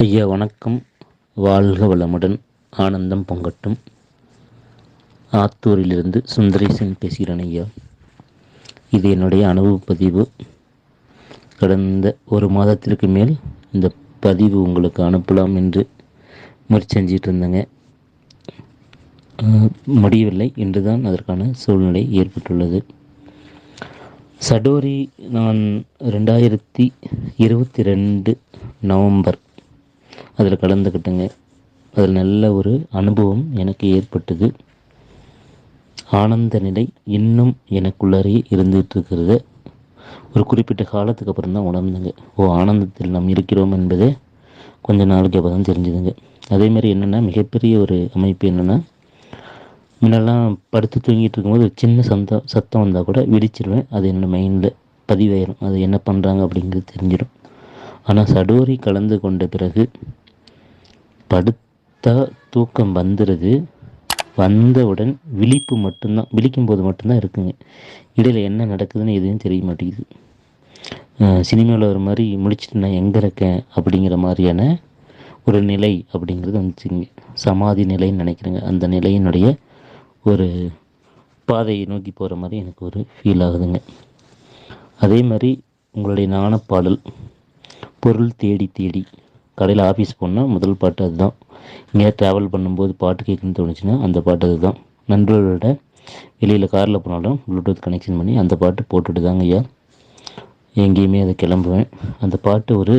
ஐயா வணக்கம். வாழ்க வளமுடன் ஆனந்தம் பொங்கட்டும். ஆத்தூரிலிருந்து சுந்தரேசன் பேசுகிறேன் ஐயா. இது என்னுடைய அனுபவ பதிவு. கடந்த ஒரு மாதத்திற்கு மேல் இந்த பதிவு உங்களுக்கு அனுப்பலாம் என்று முயற்சி செஞ்சிட்டு இருந்தேங்க. அஹ், முடியவில்லை இன்றுதான் அதற்கான சூழ்நிலை ஏற்பட்டுள்ளது. சடோரி நான் ரெண்டாயிரத்தி இருபத்தி ரெண்டு நவம்பர் அதில் கலந்துக்கிட்டேங்க. அதில் நல்ல ஒரு அனுபவம் எனக்கு ஏற்பட்டது. ஆனந்த நிலை இன்னும் எனக்குள்ளாரே இருந்துகிட்டு இருக்கிறத ஒரு குறிப்பிட்ட காலத்துக்கு அப்புறம் தான் உணர்ந்தேங்க. ஓ ஆனந்தத்தில் நாம் இருக்கிறோம் என்பதே கொஞ்ச நாளைக்கு அப்புறம் தான் தெரிஞ்சுதுங்க. அதே மாதிரி என்னென்னா மிகப்பெரிய ஒரு அமைப்பு என்னென்னா முன்னெல்லாம் படுத்து தூங்கிட்டு இருக்கும்போது ஒரு சின்ன சந்தம் சத்தம் வந்தால் கூட விடிச்சிருவேன் அது என்னோடய மைண்டில் பதிவாயிரும். அது என்ன பண்ணுறாங்க அப்படிங்கிறது தெரிஞ்சிடும் ஆனால் சடோரி கலந்து கொண்ட பிறகு படுத்தா தூக்கம் வந்துடுது வந்தவுடன் விழிப்பு மட்டும்தான் விழிக்கும் போது மட்டும்தான் இருக்குங்க. இடையில் என்ன நடக்குதுன்னு எதுவும் தெரிய மாட்டேங்குது. சினிமாவில் ஒரு மாதிரி முடிச்சுட்டு நான் எங்கே இருக்கேன் அப்படிங்கிற மாதிரியான ஒரு நிலை அப்படிங்கிறது வந்துச்சுங்க. சமாதி நிலைன்னு நினைக்கிறேங்க. அந்த நிலையினுடைய ஒரு பாதையை நோக்கி போகிற மாதிரி எனக்கு ஒரு ஃபீல் ஆகுதுங்க. அதே மாதிரி உங்களுடைய நாணப்பாடல். பொருள் தேடி தேடி. கடையில் ஆஃபீஸ் போனால் முதல் பாட்டு அதுதான். இங்கே ட்ராவல் பண்ணும்போது பாட்டு கேட்கணும்னு தோணுச்சுன்னா அந்த பாட்டு அதுதான். நண்பர்களோட வெளியில் காரில் போனாலும் ப்ளூடூத் கனெக்ஷன் பண்ணி அந்த பாட்டு போட்டுட்டு தாங்க ஐயா. எங்கேயுமே அதை கிளம்புவேன். அந்த பாட்டு ஒரு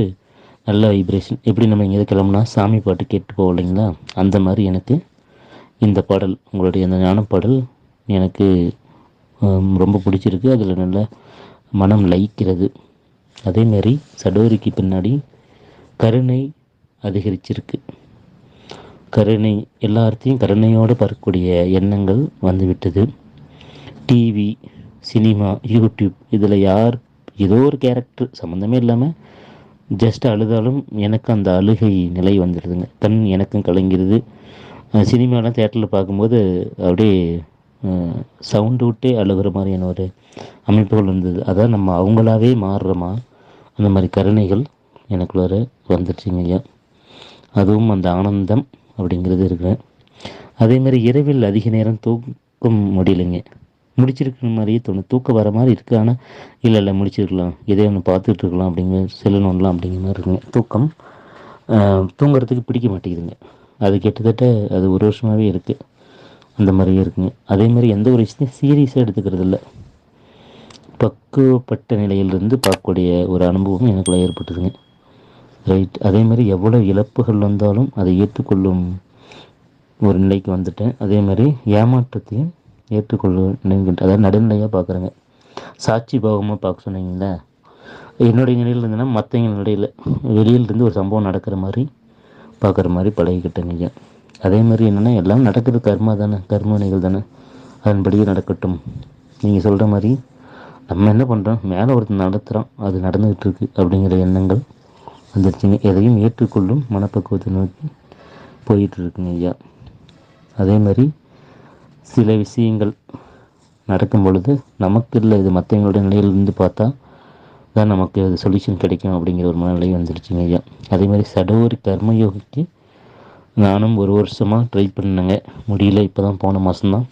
நல்ல வைப்ரேஷன் எப்படி நம்ம எங்கேயாவது கிளம்புனா சாமி பாட்டு கேட்டு போவோம் இல்லைங்களா? அந்த மாதிரி எனக்கு இந்த பாடல் உங்களுடைய அந்த ஞான பாடல் எனக்கு ரொம்ப பிடிச்சிருக்கு. அதில் நல்ல மனம் லயிக்கிறது. அதேமாரி சடோரிக்கு பின்னாடி கருணை அதிகரிச்சிருக்கு. கருணை எல்லாத்தையும் கருணையோடு பார்க்கக்கூடிய எண்ணங்கள் வந்துவிட்டது. டிவி சினிமா யூடியூப் இதில் யார் ஏதோ ஒரு கேரக்டர் சம்மந்தமே இல்லாமல் ஜஸ்ட் அழுதாலும் எனக்கு அந்த அழுகை நிலை வந்துடுதுங்க. கண் எனக்கும் கலங்கிறது. சினிமாலாம் தேட்டரில் பார்க்கும்போது அப்படியே சவுண்டு விட்டே அழுகிற மாதிரியான ஒரு அமைப்புகள் இருந்தது. அதான் நம்ம அவங்களாவே மாறுறோமா? அந்த மாதிரி கருணைகள் எனக்குள்ளார வந்துடுச்சுங்க ஐயா அதுவும் அந்த ஆனந்தம் அப்படிங்கிறது இருக்கிறேன் அதே மாதிரி இரவில் அதிக நேரம் தூக்கம் முடியலைங்க. முடிச்சிருக்கிற மாதிரியே தோணும். தூக்கம் வர மாதிரி இருக்குது ஆனால் இல்லை இல்லை முடிச்சிருக்கலாம். இதே ஒன்று பார்த்துட்டு இருக்கலாம் அப்படிங்கிற செல்லணும்லாம் அப்படிங்கிற மாதிரி இருக்குங்க. தூக்கம் தூங்குறதுக்கு பிடிக்க மாட்டேங்குதுங்க. அது கிட்டத்தட்ட அது ஒரு வருஷமாகவே இருக்குது அந்த மாதிரியே இருக்குங்க. அதே மாதிரி எந்த ஒரு விஷயத்தையும் சீரியஸாக எடுத்துக்கிறது இல்லை பக்குவப்பட்ட நிலையிலிருந்து பார்க்கக்கூடிய ஒரு அனுபவம் எனக்குள்ள ஏற்பட்டதுங்க. ரைட் அதே மாதிரி எவ்வளோ இழப்புகள் வந்தாலும் அதை ஏற்றுக்கொள்ளும் ஒரு நிலைக்கு வந்துட்டேன். அதே மாதிரி ஏமாற்றத்தையும் ஏற்றுக்கொள்ள நினைக்கின்ற அதாவது நடுநிலையாக பார்க்குறேங்க. சாட்சி பாவமாக பார்க்க சொன்னீங்களா என்னுடைய நிலையில் இருந்ததுன்னா மற்றவங்க நிலையில் வெளியிலிருந்து ஒரு சம்பவம் நடக்கிற மாதிரி பார்க்குற மாதிரி பழகிக்கிட்டேங்க. அதே மாதிரி என்னென்னா எல்லாம் நடக்குது கர்மா தானே கர்ம நிகழ் தானே. அதன்படியே நடக்கட்டும். நீங்கள் சொல்கிற மாதிரி நம்ம என்ன பண்ணுறோம் மேலே ஒருத்தர் நடத்துகிறோம் அது நடந்துகிட்டு இருக்கு அப்படிங்கிற எண்ணங்கள் வந்துருச்சுங்க. எதையும் ஏற்றுக்கொள்ளும் மனப்பக்குவத்தை நோக்கி போயிட்டு இருக்குங்க ஐயா. அதே மாதிரி சில விஷயங்கள் நடக்கும் பொழுது நமக்கு இல்லை இது மற்றவங்களுடைய நிலையிலிருந்து பார்த்தா தான் நமக்கு அது சொல்யூஷன் கிடைக்கும் அப்படிங்கிற ஒரு மனநிலை வந்துருச்சுங்க ஐயா. அதே மாதிரி சடோரி கர்மயோகிக்கு நானும் ஒரு வருஷமாக ட்ரை பண்ணேங்க. முடியல இப்போ தான் போன மாதம்தான்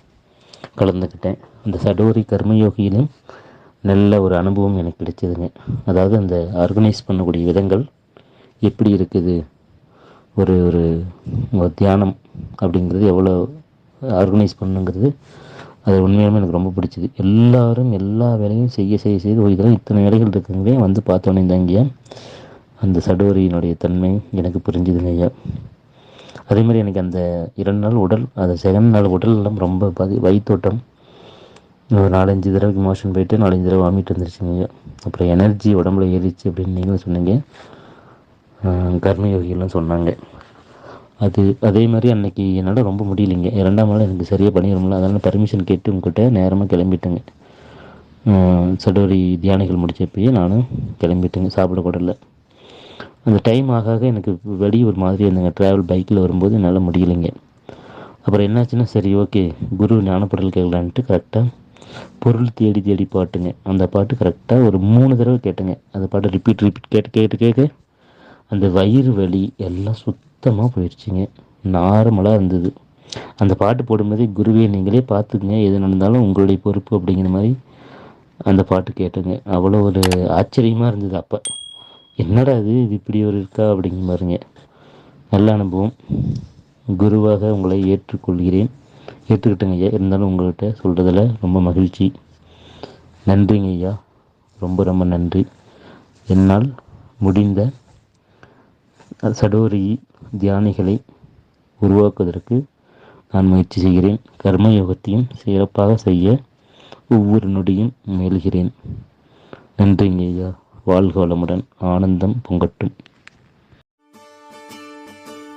கலந்துக்கிட்டேன். அந்த சடோரி கர்மயோகியிலும் நல்ல ஒரு அனுபவம் எனக்கு கிடைச்சதுங்க. அதாவது அந்த ஆர்கனைஸ் பண்ணக்கூடிய விதங்கள் எப்படி இருக்குது? ஒரு ஒரு தியானம் அப்படிங்கிறது எவ்வளோ ஆர்கனைஸ் பண்ணுங்கிறது அது உண்மையாலுமே எனக்கு ரொம்ப பிடிச்சிது. எல்லாரும் எல்லா வேலையும் செய்ய செய்ய செய்து ஓ இதெல்லாம் இத்தனை வேலைகள் இருக்குங்களே வந்து பார்த்தோன்னே தாங்கய்யா அந்த சடுவரியினுடைய தன்மை எனக்கு புரிஞ்சுதுங்க ஐயா. அதே மாதிரி எனக்கு அந்த இரண்டு நாள் உடல் அந்த செகண்ட் நாள் உடல் எல்லாம் ரொம்ப பாதி வயிற்றோட்டம் ஒரு நாலஞ்சு தடவைக்கு மோஷன் போயிட்டு நாலஞ்சு தடவை வாமிட் வந்துருச்சுங்க. அப்புறம் எனர்ஜி உடம்புல ஏறிச்சு அப்படின்னு நீங்களும் சொன்னீங்க. கர்மயோகிகளும் சொன்னாங்க. அது அதே மாதிரி அன்னைக்கு என்னால் ரொம்ப முடியலைங்க. இரண்டாம் நாள் எனக்கு சரியாக பண்ணிடும்ல அதனால் பர்மிஷன் கேட்டு உங்ககிட்ட நேரமாக கிளம்பிட்டேங்க. சடோரி தியானிகள் முடிச்சப்பயே நானும் கிளம்பிட்டேங்க. சாப்பிட கூட இல்லை அந்த டைம் ஆக ஆக எனக்கு வெளியே ஒரு மாதிரி இருந்தேங்க. ட்ராவல் பைக்கில் வரும்போது என்னால் முடியலைங்க. அப்புறம் என்னாச்சுன்னா சரி ஓகே குரு ஞானப்படல் கேட்கலான்ட்டு கரெக்டாக பொருள் தேடி தேடி பாட்டுங்க. அந்த பாட்டு கரெக்டாக ஒரு மூணு தடவை கேட்டேங்க. அந்த பாட்டை ரிப்பீட் ரிப்பீட் கேட்டு கேட்டு கேட்க அந்த வயிறு வலி எல்லாம் சுத்தமாக போயிடுச்சுங்க. நார்மலாக இருந்தது. அந்த பாட்டு போடும்போதே குருவே நீங்களே பார்த்துக்குங்க. எது நடந்தாலும் உங்களுடைய பொறுப்பு அப்படிங்கிற மாதிரி அந்த பாட்டு கேட்டுங்க. அவ்வளோ ஒரு ஆச்சரியமாக இருந்தது அப்போ. என்னடா இது? இது இப்படி ஒரு இருக்கா? அப்படிங்கிற மாதிரிங்க. நல்ல அனுபவம். குருவாக உங்களை ஏற்றுக்கொள்கிறேன். ஏற்றுக்கிட்டேங்க ஐயா. இருந்தாலும் உங்கள்கிட்ட சொல்கிறதுல ரொம்ப மகிழ்ச்சி. நன்றிங்க ஐயா. ரொம்ப ரொம்ப நன்றி. என்னால் முடிந்த சடோரி தியானிகளை உருவாக்குவதற்கு நான் முயற்சி செய்கிறேன். கர்மயோகத்தையும் சிறப்பாக செய்ய ஒவ்வொரு நொடியும் முயல்கிறேன். நன்றிங்க ஐயா. வாழ்க வளமுடன். ஆனந்தம் பொங்கட்டும்.